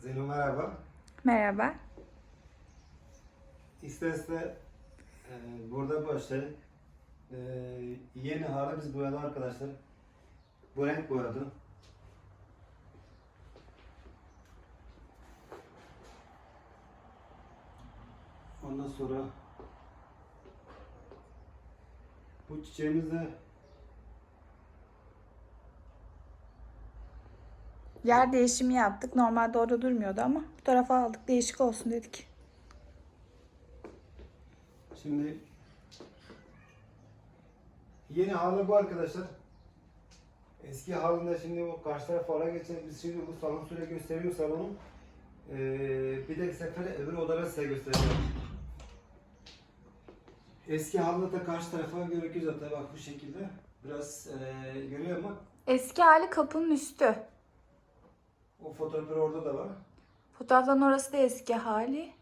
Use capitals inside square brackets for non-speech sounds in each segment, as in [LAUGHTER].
Zeyno merhaba. Merhaba. İsterse e, burada başlayın. E, yeni hali biz boyadı arkadaşlar. Bu renk boyadı. Ondan sonra bu çiçeğimiz de Yer değişimi yaptık. Normalde orada durmuyordu ama bu tarafa aldık. Değişik olsun dedik. Şimdi yeni halı bu arkadaşlar. Eski halinde şimdi o karşı tarafa ara geçen biz şimdi bu salon süre gösteriyor salonu. Ee, bir de sefer öbür odaları size göstereceğim. Eski halıda da karşı tarafa görüküyor zaten bak bu şekilde. Biraz ee, görüyor ama Eski hali kapının üstü. O fotoğrafları orada da var. Fotoğraftan orası da eski hali.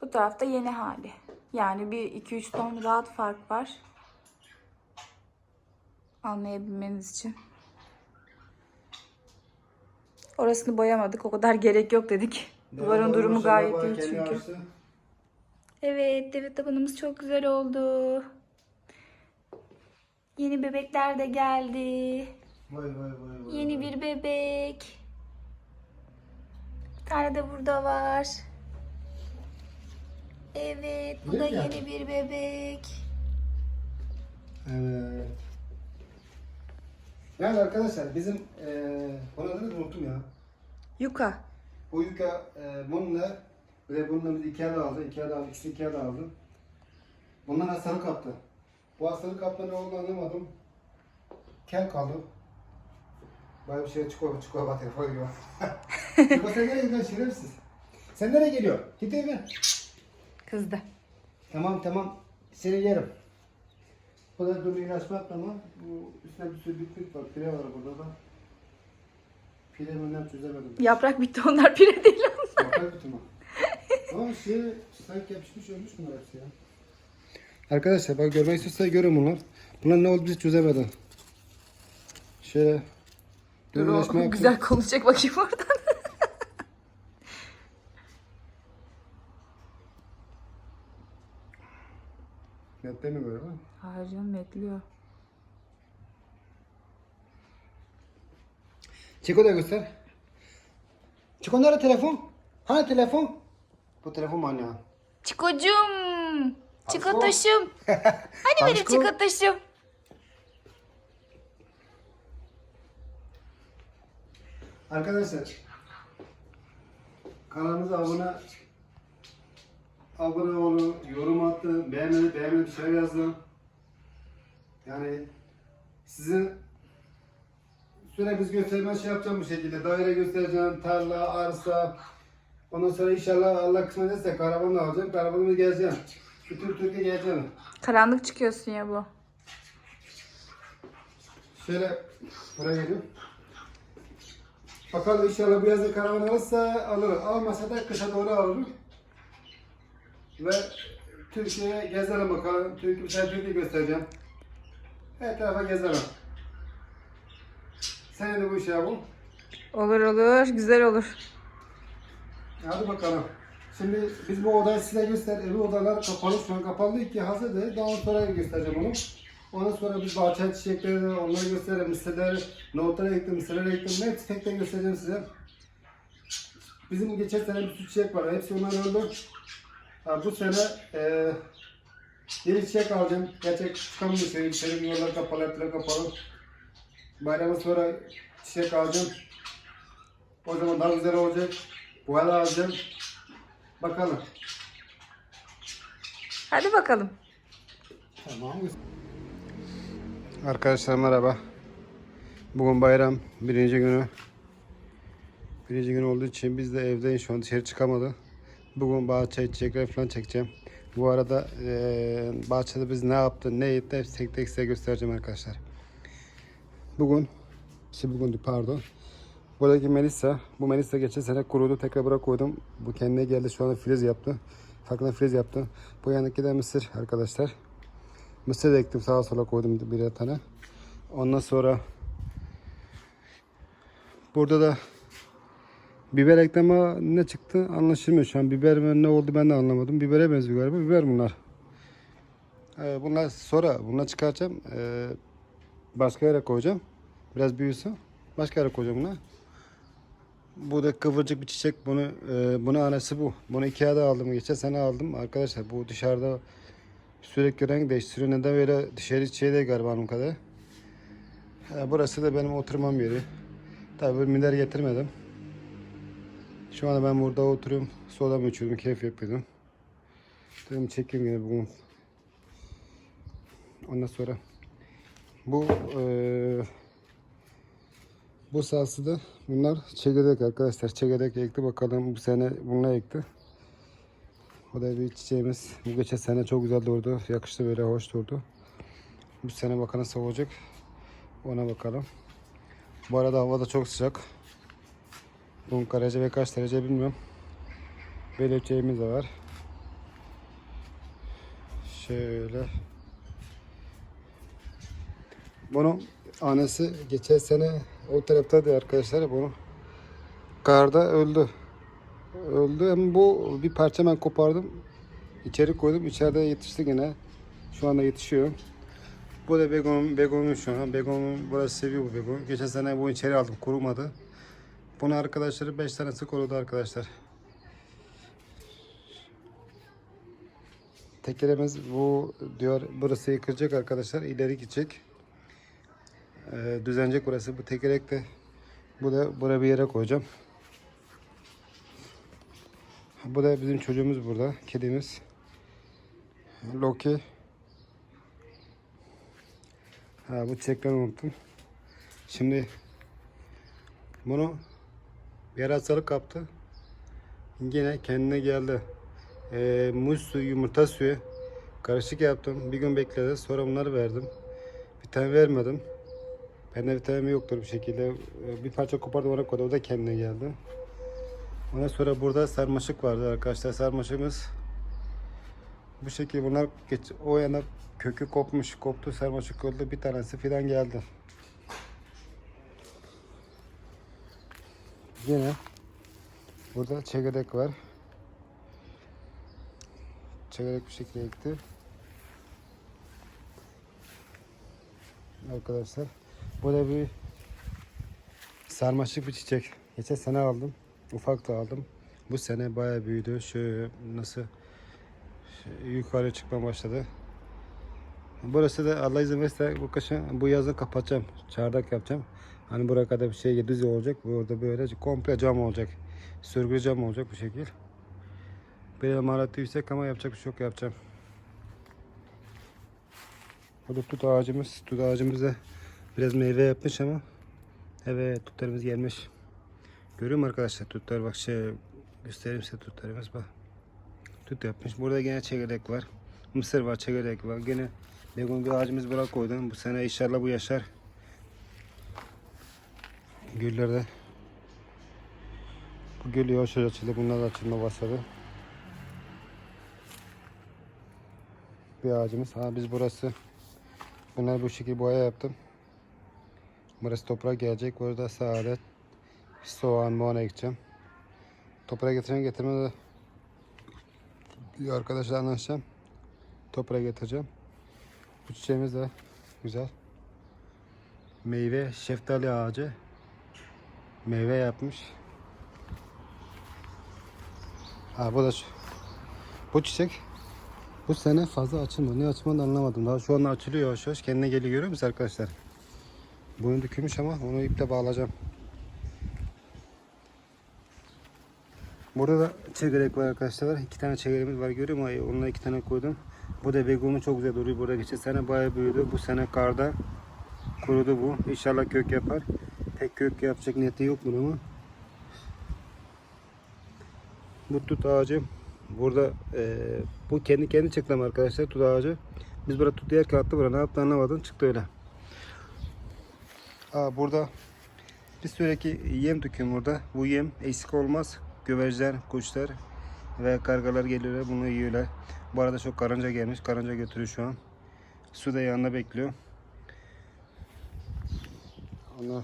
Bu tarafta yeni hali. Yani bir 2-3 ton rahat fark var. Anlayabilmeniz için. Orasını boyamadık. O kadar gerek yok dedik. Duvarın durumu gayet iyi çünkü. açtı. Evet, evet tabanımız çok güzel oldu. Yeni bebekler de geldi. Vay vay vay vay. Yeni vay. bir bebek. Tane de burada var. Evet, bu da Yeni bir bebek. Evet. Yani arkadaşlar bizim eee bunun adını unuttum ya. Yuka. O yuka eee bununla ve bununla biz Ikea'da aldı. Ikea'da aldı. İkisi Ikea'da aldı. Bundan hastalık kaptı. Bu hastalık kaptı ne olduğunu anlamadım. Kel kaldı. Böyle bir şey çikolata çikolata telefon [LAUGHS] gibi. Çikolata sen nereye gidiyorsun şerefsiz? Sen nereye geliyor? Git eve. Kızdı. Tamam tamam seni yerim. Bu da dur ilaçma ama bu üstüne bir sürü bitmiş var. Pire var burada da. Pire mi ne çözemedim. Yaprak bitti onlar pire değil. Yapar bitim o. Ama şey sanki yapışmış ölmüş bunlar hepsi ya. Arkadaşlar bak görmek istiyorsa görün bunlar. Bunlar ne oldu biz çözemedim. Şöyle Dur o [LAUGHS] güzel konuşacak bakayım oradan. Mi böyle lan? Hayır canım bekliyor. Çiko da göster. Çiko nerede telefon? Hani telefon? Bu telefon manyağı. Çikocum. Aşko. Çikotaşım. [LAUGHS] Hani benim Aşko. çikotaşım. Arkadaşlar kanalımıza abone abone olun, yorum attı, beğenmedi, beğenmedi bir şey yazdı. Yani sizin süre biz gösterme şey yapacağım bu şekilde. Daire göstereceğim, tarla, arsa. Ondan sonra inşallah Allah kısmet etse karavanla alacağım. Karavanımı gezeceğim. Bütün Türkiye gezeceğim. Karanlık çıkıyorsun ya bu. Şöyle buraya geliyorum. Bakalım inşallah bu yazda karavan alırsa alır. Almasa da kışa doğru alırım. Ve Türkiye'ye gezelim bakalım. Türkiye, sen Türkiye göstereceğim. Her tarafa gezelim. Sen de bu işi yapın. Olur olur. Güzel olur. Hadi bakalım. Şimdi biz bu odayı size göster. Evi odalar kapalı. Şu an kapalı değil ki hazır değil. Daha sonra göstereceğim onu. Ondan sonra biz bahçe çiçekleri onları göstereyim. Mısırları, nohutları ektim, mısırları ektim. Hepsi tek tek göstereceğim size. Bizim geçen sene bir sürü çiçek var. Hepsi onlar öldü. Ha, bu sene e, yeni çiçek alacağım. Gerçek çıkamıyor şey. Senin yollar kapalı, taraf kapalı. Bayramın sonra çiçek alacağım. O zaman daha güzel olacak. Boyalar alacağım. Bakalım. Hadi bakalım. Tamam. Arkadaşlar merhaba. Bugün bayram birinci günü. Birinci gün olduğu için biz de evdeyiz şu an dışarı çıkamadı. Bugün bahçe çiçekler falan çekeceğim. Bu arada eee, bahçede biz ne yaptık, ne ettik hepsi tek tek size göstereceğim arkadaşlar. Bugün, işte bugün değil, pardon. Buradaki Melisa, bu Melisa geçen sene kurudu. Tekrar buraya koydum. Bu kendine geldi şu anda filiz yaptı. Farkında filiz yaptı. Bu yanındaki de mısır arkadaşlar. Mısır da ektim sağa sola koydum birer tane. Ondan sonra burada da Biber ekleme ne çıktı anlaşılmıyor şu an. Biber mi ne oldu ben de anlamadım. Bibere benziyor galiba. Biber bunlar. Ee, bunlar sonra bunlar çıkaracağım. Ee, başka yere koyacağım. Biraz büyüsün. Başka yere koyacağım bunu. Bu da kıvırcık bir çiçek. Bunu e, bunu anası bu. Bunu Ikea'da aldım. Geçen sene aldım. Arkadaşlar bu dışarıda sürekli renk değiştiriyor. Neden böyle dışarı şeyde galiba hanım kadar. Ha, burası da benim oturmam yeri. Tabii minder getirmedim. Şu anda ben burada oturuyorum. Soda mı içiyordum, keyif yapıyordum. Dedim çekeyim yine bugün. Ondan sonra bu eee bu saksıda bunlar çekirdek arkadaşlar. Çekirdek ekti bakalım bu sene bununla ekti. O da bir çiçeğimiz. Bu geçen sene çok güzel durdu. Yakıştı böyle hoş durdu. Bu sene bakalım olacak. Ona bakalım. Bu arada hava da çok sıcak. Bugün Karaca ve kaç derece bilmiyorum. Şeyimiz de var. Şöyle. Bunun annesi geçen sene o taraftaydı arkadaşlar. Bunu karda öldü. Öldü ama bu bir parça ben kopardım. İçeri koydum. İçeride yetişti yine. Şu anda yetişiyor. Bu da begon, begonun şu an. Begonun burası seviyor bu begon. Geçen sene bu içeri aldım. Kurumadı. Bunu arkadaşları 5 tanesi korudu arkadaşlar. Tekeremiz bu diyor burası yıkılacak arkadaşlar. ileri gidecek. Ee, düzenecek burası. Bu tekerek de bu da buraya bir yere koyacağım. Bu da bizim çocuğumuz burada. Kedimiz. Loki. Ha bu çiçekleri unuttum. Şimdi bunu bir hastalık kaptı. Yine kendine geldi. Ee, muz suyu, yumurta suyu karışık yaptım. Bir gün bekledi. Sonra bunları verdim. Bir tane vermedim. Bende vitamin yoktur bir şekilde. Ee, Bir parça kopardım ona koydu. O da kendine geldi. Ondan sonra burada sarmaşık vardı arkadaşlar. Sarmaşığımız bu şekilde bunlar geç, o yana kökü kopmuş. Koptu sarmaşık oldu. Bir tanesi fidan geldi. Yine burada çekirdek var. Çekirdek bir şekilde ekti. Arkadaşlar. Bu da bir sarmaşık bir çiçek. Geçen sene aldım. Ufak da aldım. Bu sene bayağı büyüdü. Şöyle nasıl yukarı çıkmaya başladı. Burası da Allah izin verirse bu kışın bu yazın kapatacağım. Çardak yapacağım. Hani buraya kadar bir şey düz olacak. Burada böyle komple cam olacak. Sürgülü cam olacak bu şekil. Benim maharatı yüksek ama yapacak bir şey yok yapacağım. Bu da tut ağacımız. Tut ağacımızda biraz meyve yapmış ama evet tutlarımız gelmiş. Görüyor arkadaşlar tutlar bak şey göstereyim size tutlarımız bak. Tut yapmış. Burada gene çekirdek var. Mısır var, çekirdek var. Gene begon bir ağacımız bırak koydum. Bu sene inşallah bu yaşar. Güller de bu gül yavaş yavaş açıldı. Bunlar da açılma başladı. Bir ağacımız. Ha biz burası bunlar bu şekilde boya yaptım. Burası toprak gelecek. Burada saadet soğan, moğana ekeceğim. Toprağa getireceğim getirmede de bir arkadaşla anlaşacağım. Toprağa getireceğim. Bu çiçeğimiz de güzel. Meyve, şeftali ağacı. Meyve yapmış. Ha bu da şu- bu çiçek bu sene fazla açılmadı. Ne açılmadı anlamadım. Daha şu anda açılıyor yavaş yavaş. Kendine geliyor görüyor musunuz arkadaşlar? Boyun dökülmüş ama onu iple bağlayacağım. Burada da çekirdek var arkadaşlar. İki tane çekirdeğimiz var görüyor musun? Onunla iki tane koydum. Bu da begomu çok güzel duruyor. Burada geçen sene bayağı büyüdü. Bu sene karda kurudu bu. İnşallah kök yapar. Tek kök yapacak niyeti yok bunun ama. Bu tut ağacı. Burada eee, bu kendi kendi çıktı ama arkadaşlar tut ağacı. Biz burada tut yerken attı buraya. Ne yaptı anlamadım. Çıktı öyle. Aa, burada bir sürekli yem döküyorum burada. Bu yem eksik olmaz. Güvercler, kuşlar ve kargalar geliyorlar bunu yiyorlar. Bu arada çok karınca gelmiş. Karınca götürüyor şu an. Su da yanında bekliyor. Ona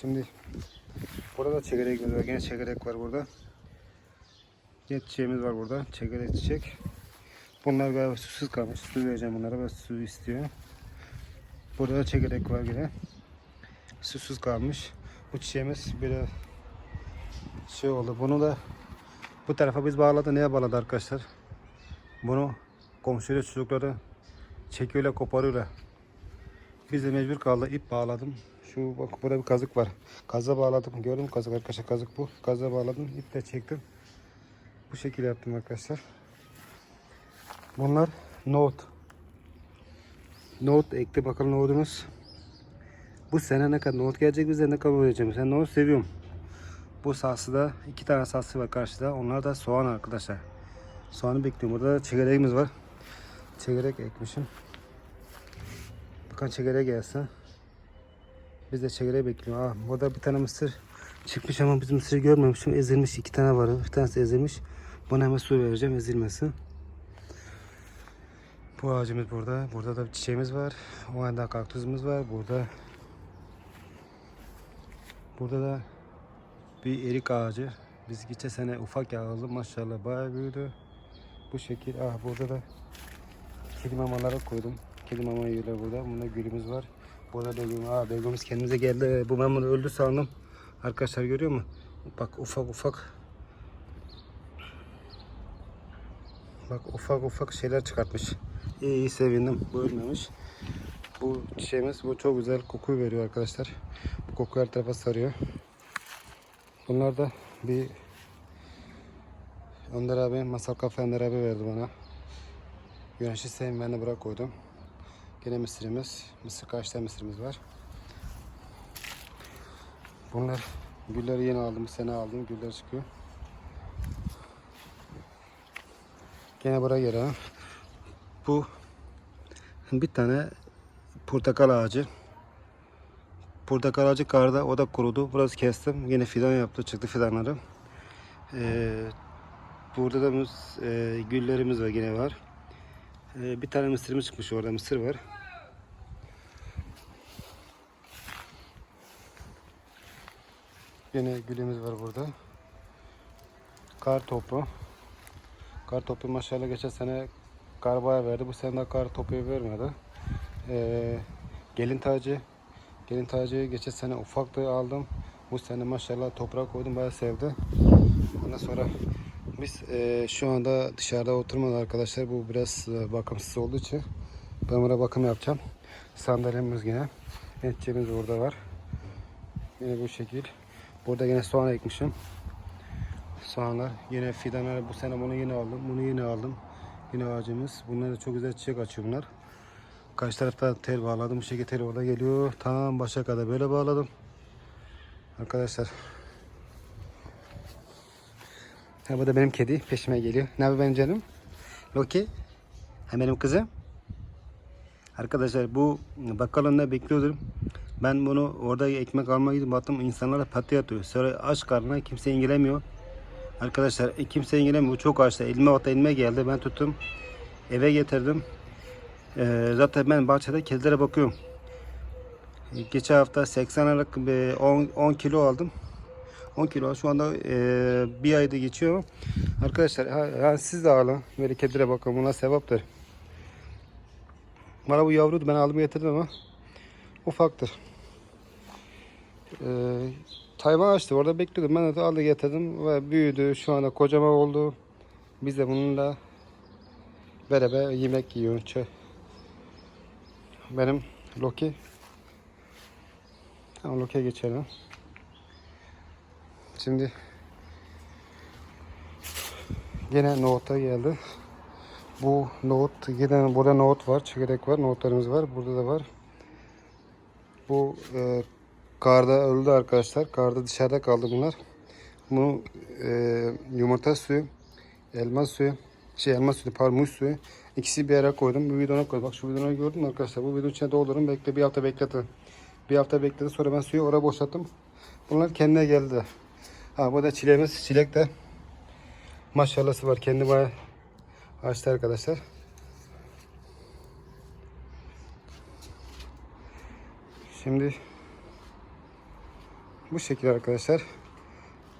şimdi Burada da çekerek var. Yine çekerek var burada. Yine çiçeğimiz var burada. Çekerek çiçek. Bunlar galiba susuz kalmış. Su vereceğim bunlara. Böyle su istiyor. Burada da çekerek var yine. Susuz kalmış. Bu çiçeğimiz böyle şey oldu. Bunu da bu tarafa biz bağladı. Neye bağladı arkadaşlar? Bunu komşuyla çocukları çekiyorlar koparıyorlar. Biz de mecbur kaldı. ip bağladım. Şu bak burada bir kazık var. Kaza bağladım. Gördün mü kazık arkadaşlar? Kazık bu. Kaza bağladım. İp de çektim. Bu şekilde yaptım arkadaşlar. Bunlar nohut. Nohut ekti bakalım nohutumuz. Bu sene ne kadar nohut gelecek bize ne kadar vereceğim. Sen nohut seviyorum. Bu saksıda iki tane saksı var karşıda. Onlar da soğan arkadaşlar. Soğanı bekliyorum. Burada da çekirdekimiz var. Çekirdek ekmişim. Bakan çekirdeğe gelse. Biz de çekirdeği bekliyoruz. Aa, burada bir tane mısır çıkmış ama biz mısırı görmemişim. Ezilmiş iki tane var. Bir tanesi ezilmiş. Buna hemen su vereceğim ezilmesin. Bu ağacımız burada. Burada da bir çiçeğimiz var. O anda kaktüsümüz var. Burada Burada da bir erik ağacı. Biz geçen sene ufak aldık. Maşallah bayağı büyüdü. Bu şekil. Ah burada da kedi mamaları koydum. Kedi mama yiyorlar burada. Bunda gülümüz var. Burada beygum. Aa beygumuz kendimize geldi. Bu bunu öldü sandım. Arkadaşlar görüyor mu? Bak ufak ufak. Bak ufak ufak şeyler çıkartmış. İyi iyi sevindim. Bu ölmemiş. Bu çiçeğimiz bu çok güzel koku veriyor arkadaşlar. Bu koku her tarafa sarıyor. Bunlar da bir Önder abi, Masal Kafe Önder abi verdi bana. Güneşi de bırak koydum. Gene mısırımız. Mısır kaç tane mısırımız var. Bunlar gülleri yeni aldım. Sene aldım. Güller çıkıyor. Gene buraya gelen. Bu bir tane portakal ağacı. Portakal ağacı karda o da kurudu. Burası kestim. Yine fidan yaptı. Çıktı fidanları. Ee, burada da e, güllerimiz var yine var. Ee, bir tane mısırımız çıkmış orada mısır var. Yine gülümüz var burada. Kar topu. Kar topu maşallah geçen sene kar bayağı verdi. Bu sene de kar topu vermedi. Ee, gelin tacı. Gelin tacı geçen sene ufaktı aldım. Bu sene maşallah toprak koydum bayağı sevdi. Ondan sonra biz e, şu anda dışarıda oturmadı arkadaşlar. Bu biraz e, bakımsız olduğu için ben buna bakım yapacağım. Sandalyemiz yine. Etçemiz burada var. Yine bu şekil. Burada yine soğan ekmişim. Soğanlar. Yine fidanlar. Bu sene bunu yine aldım. Bunu yine aldım. Yine ağacımız. Bunlar da çok güzel çiçek açıyor bunlar. Karşı tarafta tel bağladım. Bu şekilde tel orada geliyor. Tam başa kadar böyle bağladım. Arkadaşlar Ha, bu da benim kedi peşime geliyor. Ne haber benim canım? Loki. Ha, benim kızım. Arkadaşlar bu bakkal önünde bekliyordum. Ben bunu orada ekmek almaya gidip baktım insanlara pati atıyor. Sonra aç karnına kimse ilgilenmiyor. Arkadaşlar e, kimse ilgilenmiyor. Bu çok açtı. Elime hatta elime geldi. Ben tuttum. Eve getirdim. Ee, zaten ben bahçede kedilere bakıyorum. E, Geçen hafta 80 Aralık e, 10, 10 kilo aldım. 10 kilo şu anda e, bir ayda geçiyor. Arkadaşlar ha, siz de alın. Böyle kedilere bakın. Bunlar sevaptır. Bana bu yavruydu. Ben aldım getirdim ama ufaktır. E, Tayvan açtı. Orada bekliyordum. Ben de aldı getirdim ve büyüdü. Şu anda kocaman oldu. Biz de bununla beraber yemek yiyoruz. Benim Loki. Tamam Loki'ye geçelim. Şimdi yine nohuta geldi. Bu nohut, yine burada nohut var, çekirdek var, nohutlarımız var. Burada da var. Bu e, karda öldü arkadaşlar. Karda dışarıda kaldı bunlar. Bunu e, yumurta suyu, elma suyu, şey elma suyu, pardon muz suyu. İkisi bir yere koydum. Bu bidona koydum. Bak şu bidonu gördün mü arkadaşlar? Bu bidon içine doldurun. Bekle bir hafta bekletin. Bir hafta bekledi. Sonra ben suyu oraya boşalttım. Bunlar kendine geldi. Ha bu da çileğimiz. Çilek de maşallahı var. Kendi bayağı açtı arkadaşlar. Şimdi bu şekilde arkadaşlar.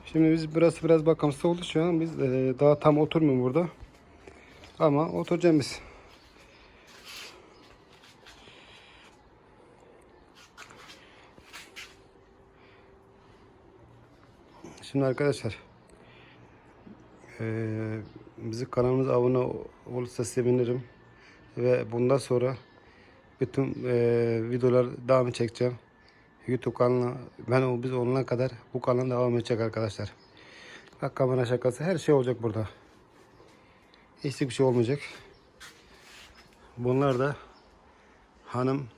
Şimdi biz burası biraz bakımsız oldu şu an. Biz e, daha tam oturmuyor burada. Ama oturacağız biz. Şimdi arkadaşlar eee bizi kanalımıza abone olursa sevinirim. Ve bundan sonra bütün eee videolar devam çekeceğim. YouTube kanalına ben o biz olana kadar bu kanal devam edecek arkadaşlar. Bak kamera şakası her şey olacak burada. Eksik bir şey olmayacak. Bunlar da hanım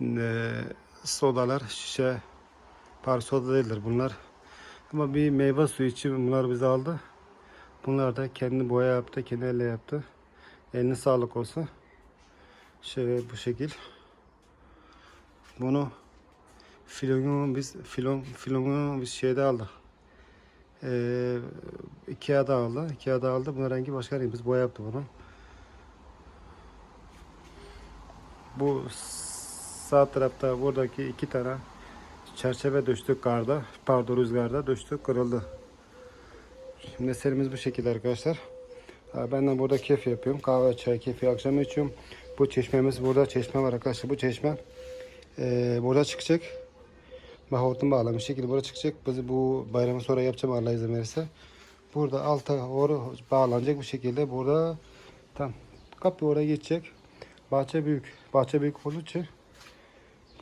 eee, sodalar şişe par soda değildir bunlar. Ama bir meyve suyu için bunlar bize aldı. Bunlar da kendi boya yaptı, kendi elle yaptı. Eline sağlık olsun. Şöyle bu şekil. Bunu filonu biz filon filonu biz şeyde aldık. Ee, Ikea'da aldı. Ikea'da aldı. Bunun rengi başka renk. Biz boya yaptı bunu. Bu sağ tarafta buradaki iki tane çerçeve düştük karda. Pardon rüzgarda düştük kırıldı. Şimdi serimiz bu şekilde arkadaşlar. Ben de burada keyif yapıyorum. Kahve, çay keyfi akşam içiyorum. Bu çeşmemiz burada çeşme var arkadaşlar. Bu çeşme eee, burada çıkacak. Bak hortum bağlamış şekilde burada çıkacak. Biz bu bayramı sonra yapacağım Allah izin verirse. Burada alta doğru bağlanacak bu şekilde. Burada tam kapı oraya geçecek. Bahçe büyük. Bahçe büyük olduğu için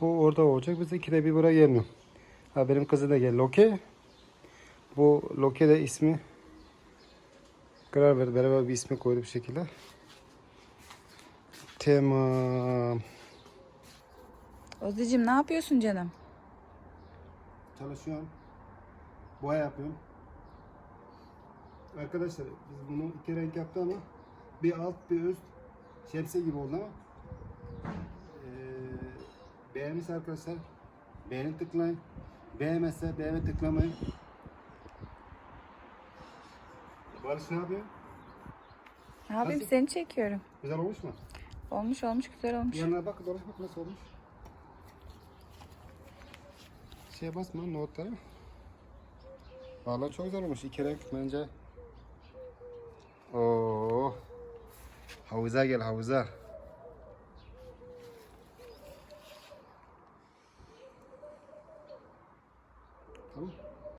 bu orada olacak. Biz ikide bir buraya gelmiyor. Ha, benim kızı da gel. Loke. Bu Loke de ismi karar verdi. Beraber bir ismi koydu bir şekilde. Tamam. Ozi'cim ne yapıyorsun canım? Çalışıyorum. Boya yapıyorum. Arkadaşlar biz bunu iki renk yaptı ama bir alt bir üst şemsiye gibi oldu ama beğenirse arkadaşlar beğeni tıklayın. Beğenmezse beğenme tıklamayın. Barış ne yapıyor? Yapayım Nasıl? seni çekiyorum. Güzel olmuş mu? Olmuş olmuş güzel olmuş. Yanına bak, dolaş bak nasıl olmuş. Şeye basma notlara. Vallahi çok güzel olmuş. İki renk bence. Oo. Havuza gel havuza.